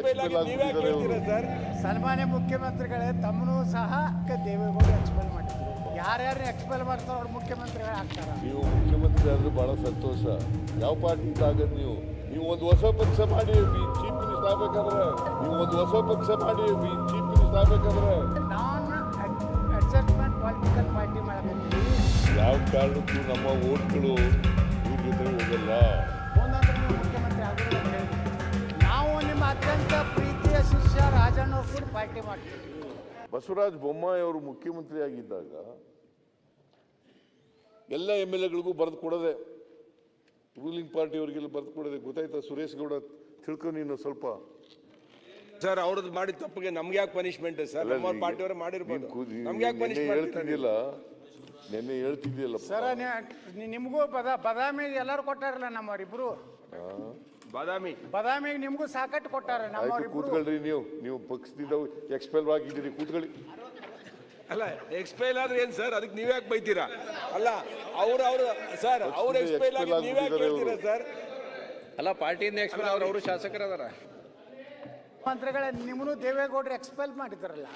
Expel ಸನ್ಮಾನ್ಯ ಮುಖ್ಯಮಂತ್ರಿಗಳೇ ತಮ್ಮನು ಸಹ ದೇವೇಗೌಡ ಎಕ್ಸ್ಪೆಲ್ ಮಾಡಿದ್ರು. ಯಾರ್ಯಾರು ಎಕ್ಸ್ಪೆಲ್ ಮಾಡ್ತಾರೋ ಅವ್ರು ಮುಖ್ಯಮಂತ್ರಿಗಳು ಆಗ್ತಾರ. ನೀವು ಮುಖ್ಯಮಂತ್ರಿ ಆದ್ರೆ ಬಹಳ ಸಂತೋಷ. ಯಾವ ಪಾರ್ಟಿ ಆಗದ್ ನೀವು? ನೀವು ಒಂದು ಹೊಸ ಪಕ್ಷ ಮಾಡಿ ಚೀಫ್ ಮಿನಿಸ್ಟರ್ ಆಗ್ಬೇಕಾದ್ರೆ? ನೀವು ಒಂದು ಹೊಸ ಪಕ್ಷ ಮಾಡಿ ಚೀಫ್ ಮಿನಿಸ್ಟರ್ ಆಗ್ಬೇಕಾದ್ರೆ? ನಾನ್ ಅಡ್ಜಸ್ಟ್ಮೆಂಟ್ ಪೊಲಿಟಿಕಲ್ ಪಾರ್ಟಿ ಮಾಡಬೇಕು ಯಾವ ಕಾರಣಕ್ಕೂ ನಮ್ಮ ಓಟ್ಗಳು ಇವ್ರ ಜೊತೆ ಹೋಗಲ್ಲ. ಕೂಡ ಪಾರ್ಟಿ ಮಾಡ್ತೀವಿ. ಬಸವರಾಜ ಬೊಮ್ಮಾಯಿ ಅವರು ಮುಖ್ಯಮಂತ್ರಿ ಆಗಿದ್ದಾಗ ಎಲ್ಲ ಎಂ ಎಲ್ ಎಗಳಿಗೂ ಬರೆದು ಕೊಡದೆ ರೂಲಿಂಗ್ ಪಾರ್ಟಿಯವರಿಗೆಲ್ಲ ಬರೆದು ಕೊಡದೆ ಗೊತ್ತಾಯ್ತಾ ಸುರೇಶ್ ಗೌಡ ತಿಳ್ಕೊ ನೀನು ಸ್ವಲ್ಪ? ಸರ್ ಅವ್ರದ್ದು ಮಾಡಿದ ತಪ್ಪಿಗೆ ನಮ್ಗೆ ಯಾಕೆ ಪನಿಷ್ಮೆಂಟ್ ಸರ್? ನಮ್ಮ ಪಾರ್ಟಿಯವರು ಮಾಡಿರ್ಬೋದು. ನಮ್ಗೆ ಯಾಕೆ ನೆನ್ನೆ ಪನಿಷ್ಮೆಂಟ್ ಹೇಳ್ತಿದ್ದಿಲ್ಲ. ನೆನ್ನೆ ಹೇಳ್ತಿದ್ದಿಲ್ಲ ಸರ ನಿಮಗೂ ಬದ ಬದಾಮಿಗೆ ಎಲ್ಲರೂ ಕೊಟ್ಟಾರಲ್ಲ ನಮ್ಮವರಿಬ್ರು. ಬಾದಾಮಿ. ಬದಾಮಿಗೆ ನಿಮಗೂ ಸಾಕಟ್ಟು ಕೊಟ್ಟಾರೆ ಆಯ್ತು ನಮ್ಮವರಿಬ್ರು. ಕೂತ್ಕೊಳ್ರಿ ನೀವು. ನೀವು ಪಕ್ಷದಿಂದ ಎಕ್ಸ್ಪೆಲ್ ಆಗಿದ್ದೀರಿ ಕೂತ್ಕೊಳ್ಳಿ. ಅಲ್ಲ ಎಕ್ಸ್ಪೈಲ್ ಆದ್ರೆ ಏನ್ ಸರ್? ಅದಕ್ಕೆ ನೀವು ಯಾಕೆ ಬೈತೀರಾ? ಅಲ್ಲ ಅವ್ರು ಅವ್ರ ಸರ್ ಅವ್ರು ಪಕ್ಷದಿಂದ ಎಕ್ಸ್ಪೈಲ್ ಆಗಿ expel ನೀವ್ ಯಾಕೆ ಆಗ್ಬಿಟ್ಟಿದ್ದಾರೆ ಹೇಳ್ತೀರಾ ಸರ್? ಅಲ್ಲ ಪಾರ್ಟಿಯಿಂದ ಎಕ್ಸ್ಪೈರ್ ಅವ್ರು ಅವರು ಶಾಸಕರದಾರ. ಮಂತ್ರಿಗಳೇ ನಿಮ್ಮನ್ನು ದೇವೇಗೌಡರು ಎಕ್ಸ್ಪೆಲ್ ಮಾಡಿದ್ರಲ್ಲ?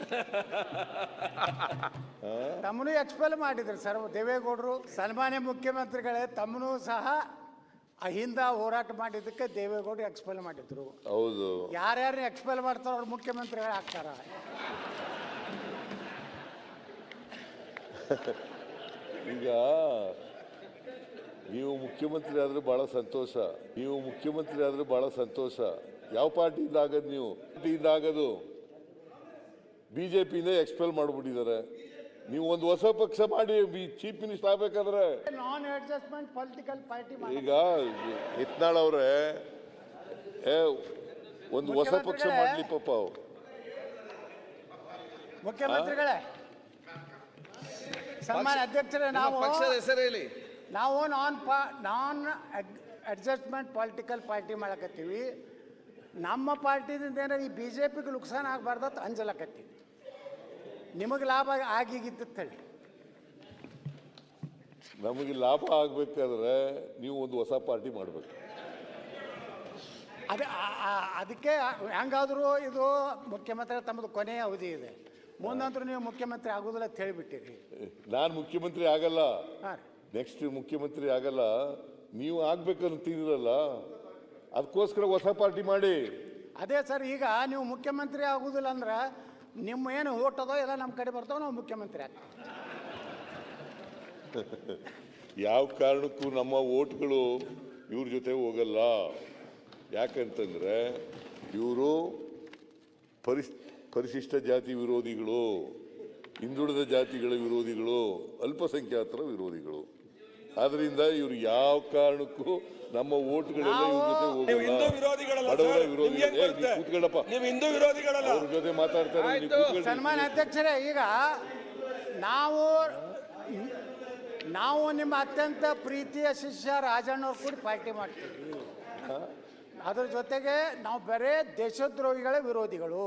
ತಮ್ಮನು ಎಕ್ಸ್ಪೆಲ್ ಮಾಡಿದ್ರು ಸರ್. ದೇವೇಗೌಡರು ಸನ್ಮಾನ್ಯ ಮುಖ್ಯಮಂತ್ರಿಗಳೇ ತಮ್ಮನು ಸಹ ಅಹಿಂದ ಹೋರಾಟ ಮಾಡಿದ್ದಕ್ಕೆ ದೇವೇಗೌಡ ಎಕ್ಸ್ಪೆಲ್ ಮಾಡಿದ್ರು. ಹೌದು. ಯಾರ್ಯಾರು ಎಕ್ಸ್ಪೆಲ್ ಮಾಡ್ತಾರೋ ಅವ್ರು ಮುಖ್ಯಮಂತ್ರಿಗಳು ಆಗ್ತಾರ. ಈಗ ನೀವು ಮುಖ್ಯಮಂತ್ರಿ ಆದ್ರೆ ಬಹಳ ಸಂತೋಷ. ನೀವು ಮುಖ್ಯಮಂತ್ರಿ ಆದ್ರೆ ಬಹಳ ಸಂತೋಷ. ಯಾವ ಪಾರ್ಟಿಯಿಂದ ಆಗದ್ ನೀವು? ಪಾರ್ಟಿಯಿಂದ ಆಗದು. ಬಿಜೆಪಿಯಿಂದ ಎಕ್ಸ್ಪೆಲ್ ಮಾಡ್ಬಿಟ್ಟಿದ್ದಾರೆ. ನೀವು ಒಂದು ಹೊಸ ಪಕ್ಷ ಮಾಡಿ ಚೀಫ್ ಮಿನಿಸ್ಟರ್ ಆಗ್ಬೇಕಾದ್ರೆ. ನಾನ್ ಅಡ್ಜಸ್ಟ್ಮೆಂಟ್ ಪೊಲಿಟಿಕಲ್ ಪಾರ್ಟಿ ಈಗ ಇತ್ನಾಳ್ ಅವರೇ ಏ ಒಂದು ಹೊಸ ಪಕ್ಷ ಮಾಡಲಿ ಪಾಪ ಅವ್ರು. ಮುಖ್ಯಮಂತ್ರಿಗಳೇ. ಸನ್ಮಾನ್ಯ ಅಧ್ಯಕ್ಷರೇ ನಾವು ಪಕ್ಷದ ಹೆಸರು ಹೇಳಿ. ನಾವು ನಾನ್ ಪಾ ನಾನ್ ಅಡ್ಜಸ್ಟ್ಮೆಂಟ್ ಪೊಲಿಟಿಕಲ್ ಪಾರ್ಟಿ ಮಾಡಕತ್ತೀವಿ. ನಮ್ಮ ಪಾರ್ಟಿದಿಂದ ಏನಾರ ಈ ಬಿ ಜೆ ಪಿಗೆ ನುಕ್ಸಾನ್ ಆಗಬಾರ್ದತ್ ಅಂಜಲಕತ್ತೀವಿ. ನಿಮಗೆ ಲಾಭ ಆಗಿಗಿದ್ದು ಹೇಳಿ ನಮಗೆ ಲಾಭ ಆಗ್ಬೇಕಾದ್ರೆ ನೀವು ಒಂದು ಹೊಸ ಪಾರ್ಟಿ ಮಾಡ್ಬೇಕು. ಅದೇ ಅದಕ್ಕೆ ಹೆಂಗಾದರೂ ಇದು ಮುಖ್ಯಮಂತ್ರಿ ತಮ್ಮದು ಕೊನೆಯ ಅವಧಿ ಇದೆ. ಮುಂದಂತರೂ ನೀವು ಮುಖ್ಯಮಂತ್ರಿ ಆಗೋದಿಲ್ಲ ಅಂತ ಹೇಳಿಬಿಟ್ಟಿರಿ. ನಾನು ಮುಖ್ಯಮಂತ್ರಿ ಆಗಲ್ಲ. ಹಾಂ ನೆಕ್ಸ್ಟ್ ಮುಖ್ಯಮಂತ್ರಿ ಆಗಲ್ಲ. ನೀವು ಆಗ್ಬೇಕಂತೀರಲ್ಲ ಅದಕ್ಕೋಸ್ಕರ ಹೊಸ ಪಾರ್ಟಿ ಮಾಡಿ. ಅದೇ ಸರ್ ಈಗ ನೀವು ಮುಖ್ಯಮಂತ್ರಿ ಆಗುದಿಲ್ಲ ಅಂದ್ರೆ ನಿಮ್ಮ ಏನು ಓಟದೋ ಎಲ್ಲ ನಮ್ಮ ಕಡೆ ಬರ್ತಾವೆ, ನಾವು ಮುಖ್ಯಮಂತ್ರಿ ಆಗ್ತೀವಿ. ಯಾವ ಕಾರಣಕ್ಕೂ ನಮ್ಮ ಓಟ್ಗಳು ಇವ್ರ ಜೊತೆ ಹೋಗಲ್ಲ. ಯಾಕಂತಂದ್ರೆ ಇವರು ಪರಿಸ್, ಪರಿಶಿಷ್ಟ ಜಾತಿ ವಿರೋಧಿಗಳು, ಹಿಂದುಳಿದ ಜಾತಿಗಳ ವಿರೋಧಿಗಳು, ಅಲ್ಪಸಂಖ್ಯಾತರ ವಿರೋಧಿಗಳು. ಆದ್ರಿಂದ ಇವರು ಯಾವ ಕಾರಣಕ್ಕೂ ನಮ್ಮ ಓಟ್ಗಳೆಲ್ಲ ಇವ್ರ ಜೊತೆ ನೀವು ಹಿಂದೂ ಹೋಗಲ್ಲ ವಿರೋಧಿಗಳಲ್ಲ ಬಡವರ ವಿರೋಧಿ ಏ? ನೀವು ಕೂತ್ಕೊಳ್ಳಪ್ಪ ನೀವು ಹಿಂದೂ ವಿರೋಧಿಗಳಲ್ಲ ಅವ್ರ ಜೊತೆ ಮಾತಾಡ್ತಾರೆ ನೀವು ಆಯ್ತು. ಕೂತ್ಕೊಳ್ಳಿ. ಸನ್ಮಾನ್ಯ ಅಧ್ಯಕ್ಷರೇ ಈಗ ನಾವು ನಾವು ನಿಮ್ಮ ಅತ್ಯಂತ ಪ್ರೀತಿಯ ಶಿಷ್ಯ ರಾಜಣ್ಣವ್ರು ಕೂಡ ಪಾರ್ಟಿ ಮಾಡ್ತೀವಿ ಅದ್ರ ಜೊತೆಗೆ ನಾವು ಬರೇ ದೇಶದ್ರೋಹಿಗಳ ವಿರೋಧಿಗಳು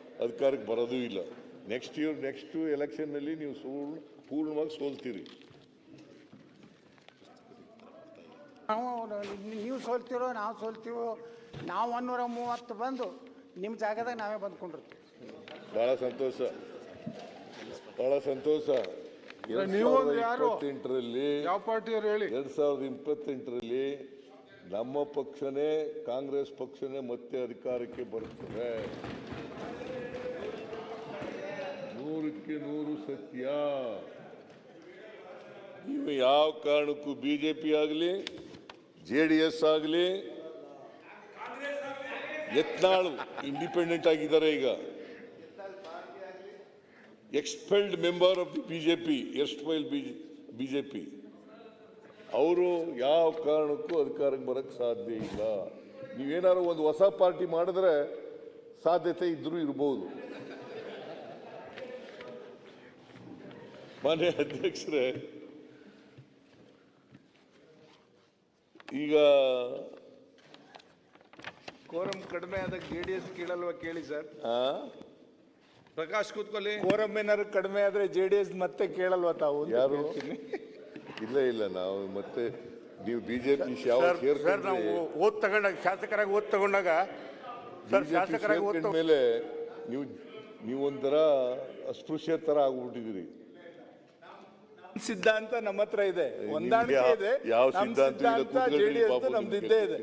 ಅಧಿಕಾರಕ್ಕೆ ಬರೋದೂ ಇಲ್ಲ. ನೆಕ್ಸ್ಟ್ ಇಯರ್ ನೆಕ್ಸ್ಟ್ ಎಲೆಕ್ಷನ್ನಲ್ಲಿ ನೀವು ಸೋಲ್ ಪೂರ್ಣವಾಗಿ ಸೋಲ್ತೀರಿ. ನಾವು ನೀವು ಸೋಲ್ತಿರೋ ನಾವು ಸೋಲ್ತೀವೋ ನಾವು ಒನ್ನೂರ ಮೂವತ್ತು ಬಂದು ನಿಮ್ಮ ಜಾಗದಾಗ ನಾವೇ ಬಂದ್ಕೊಂಡಿರ್ತೀವಿ. ಭಾಳ ಸಂತೋಷ. ಭಾಳ ಸಂತೋಷ. ನೀವು ಯಾರು? ಇಪ್ಪತ್ತೆಂಟರಲ್ಲಿ ಯಾವ ಪಾರ್ಟಿಯವ್ರು ಹೇಳಿ? ಎರಡು ಸಾವಿರದ ಇಪ್ಪತ್ತೆಂಟರಲ್ಲಿ ನಮ್ಮ ಪಕ್ಷನೇ ಕಾಂಗ್ರೆಸ್ ಪಕ್ಷನೇ ಮತ್ತೆ ಅಧಿಕಾರಕ್ಕೆ ಬರುತ್ತದೆ. ನೂರಕ್ಕೆ ನೂರು ಸತ್ಯ. ನೀವು ಯಾವ ಕಾರಣಕ್ಕೂ ಬಿಜೆಪಿ ಆಗಲಿ, ಜೆ ಡಿ ಎಸ್ ಆಗಲಿ, ಯತ್ನಾಳು ಇಂಡಿಪೆಂಡೆಂಟ್ ಆಗಿದ್ದಾರೆ ಈಗ. Expelled member of the BJP ಎಸ್ಟ್ ಜೆ ಬಿಜೆಪಿ ಅವರು ಯಾವ ಕಾರಣಕ್ಕೂ ಅಧಿಕಾರಕ್ಕೆ ಬರಕ್ಕೆ ಸಾಧ್ಯ ಇಲ್ಲ. ನೀವೇನಾದ್ರು ಒಂದು ಹೊಸ ಪಾರ್ಟಿ ಮಾಡಿದ್ರೆ ಸಾಧ್ಯತೆ ಇದ್ದರೂ ಇರಬಹುದು ಮಾನ್ಯ ಅಧ್ಯಕ್ಷರೇ ಈಗ ಕೋರಂ ಕಡಿಮೆ ಆದಾಗ ಜೆ ಡಿ ಎಸ್ ಕೇಳಲ್ವಾ ಕೇಳಿ ಸರ್? ಆ, ಪ್ರಕಾಶ್ ಕೂತ್ಕೊಳ್ಳಿ. ಕೋರಂ ಏನಾದ್ರು ಕಡಿಮೆ ಆದ್ರೆ ಜೆ ಡಿ ಎಸ್ ಮತ್ತೆ ಕೇಳಲ್ವಾ ತಾವು ಅಂತ ಯಾರು? ಕೇಳ್ತೀನಿ. ಇಲ್ಲ ಇಲ್ಲ ನಾವು ಮತ್ತೆ ನೀವು ಬಿಜೆಪಿ ಯಾವ ಸರ್ ಸರ್ ನಾವು ಓದ್ ತಗೊಂಡಾಗ ಶಾಸಕರಾಗಿ ಓದ್ ತಗೊಂಡಾಗ ಸರ್ ಶಾಸಕರಾಗಿ ಓದ್ ತಗೊಂಡ್- ಮೇಲೆ ನೀವು ನೀವೊಂಥರ ಅಸ್ಪೃಶ್ಯ ತರ ಆಗ್ಬಿಟ್ಟಿದ್ದೀರಿ. ಸಿದ್ಧಾಂತ ನಮ್ಮ ಹತ್ರ ಇದೆ. ಹೊಂದಾಣಿಕೆ ಇದೆ. ಯಾವ ಸಿದ್ಧಾಂತ ನಮ್ದು ಇದ್ದೇ ಇದೆ.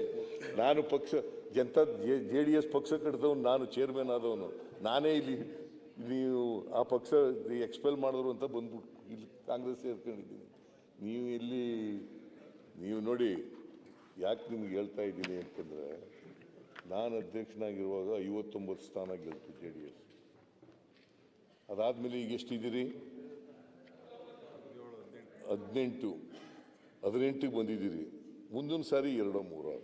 ನಾನು ಪಕ್ಷ ಜನತಾ ಜೆ ಡಿ ಎಸ್ ಪಕ್ಷ ಕಟ್ಟಿದವನು ನಾನು ಚೇರ್ಮನ್ ಆದವನು. ನಾನೇ ಇಲ್ಲಿ ನೀವು ಆ ಪಕ್ಷ ಎಕ್ಸ್ಪೆಲ್ ಮಾಡಿದ್ರು ಅಂತ ಬಂದ್ಬಿಟ್ಟು ಇಲ್ಲಿ ಕಾಂಗ್ರೆಸ್ ಸೇರ್ಕೊಂಡಿದ್ದೀನಿ. ನೀವು ಇಲ್ಲಿ ನೀವು ನೋಡಿ ಯಾಕೆ ನಿಮ್ಗೆ ಹೇಳ್ತಾ ಇದ್ದೀನಿ ಅಂತಂದ್ರೆ ನಾನು ಅಧ್ಯಕ್ಷನಾಗಿರುವಾಗ ಐವತ್ತೊಂಬತ್ತು ಸ್ಥಾನ ಗೆಲ್ತು ಜೆ ಡಿ ಎಸ್ ಅದಾದ್ಮೇಲೆ ಈಗ ಎಷ್ಟಿದ್ದೀರಿ? ಹದಿನೆಂಟು, ಹದಿನೆಂಟಿಗೆ ಬಂದಿದ್ದೀರಿ. ಮುಂದಿನ ಸಾರಿ ಎರಡೋ ಮೂರೋ?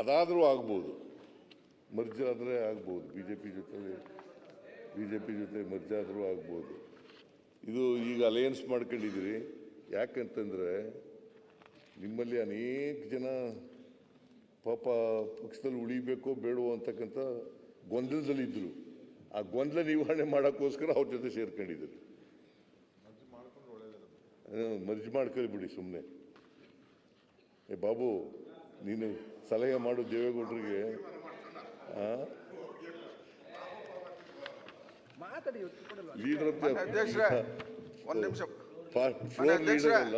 ಅದಾದರೂ ಆಗ್ಬೋದು. ಮರ್ಜ್ ಆದರೆ ಆಗ್ಬೋದು. ಬಿ ಜೆ ಪಿ ಜೊತೆ ಬಿ ಜೆ ಪಿ ಜೊತೆ ಮರ್ಜ್ ಆದರೂ ಆಗ್ಬೋದು. ಇದು ಈಗ ಅಲಯನ್ಸ್ ಮಾಡ್ಕೊಂಡಿದ್ದೀರಿ. ಯಾಕಂತಂದರೆ ನಿಮ್ಮಲ್ಲಿ ಅನೇಕ ಜನ ಪಾಪ ಪಕ್ಷದಲ್ಲಿ ಉಳಿಬೇಕೋ ಬೇಡವೋ ಅಂತಕ್ಕಂಥ ಗೊಂದಲದಲ್ಲಿದ್ದರು ಆ ಗೊಂದಲ ನಿವಾರಣೆ ಮಾಡೋಕ್ಕೋಸ್ಕರ ಅವ್ರ ಜೊತೆ ಸೇರ್ಕೊಂಡಿದ್ದರು ಮರ್ಜಿ ಮಾಡ್ಕೊಳ್ಳಿ ಬಿಡಿ ಸುಮ್ಮನೆ ಏ ಬಾಬು ನೀನು ಸಲಹೆ ಮಾಡು ದೇವೇಗೌಡರಿಗೆ. ಲೀಡರ್ ಅಧ್ಯಕ್ಷರೇ, ಒಂದ್ ನಿಮಿಷ. ಫ್ಲೋರ್ ಲೀಡರ್ ಅಲ್ಲ.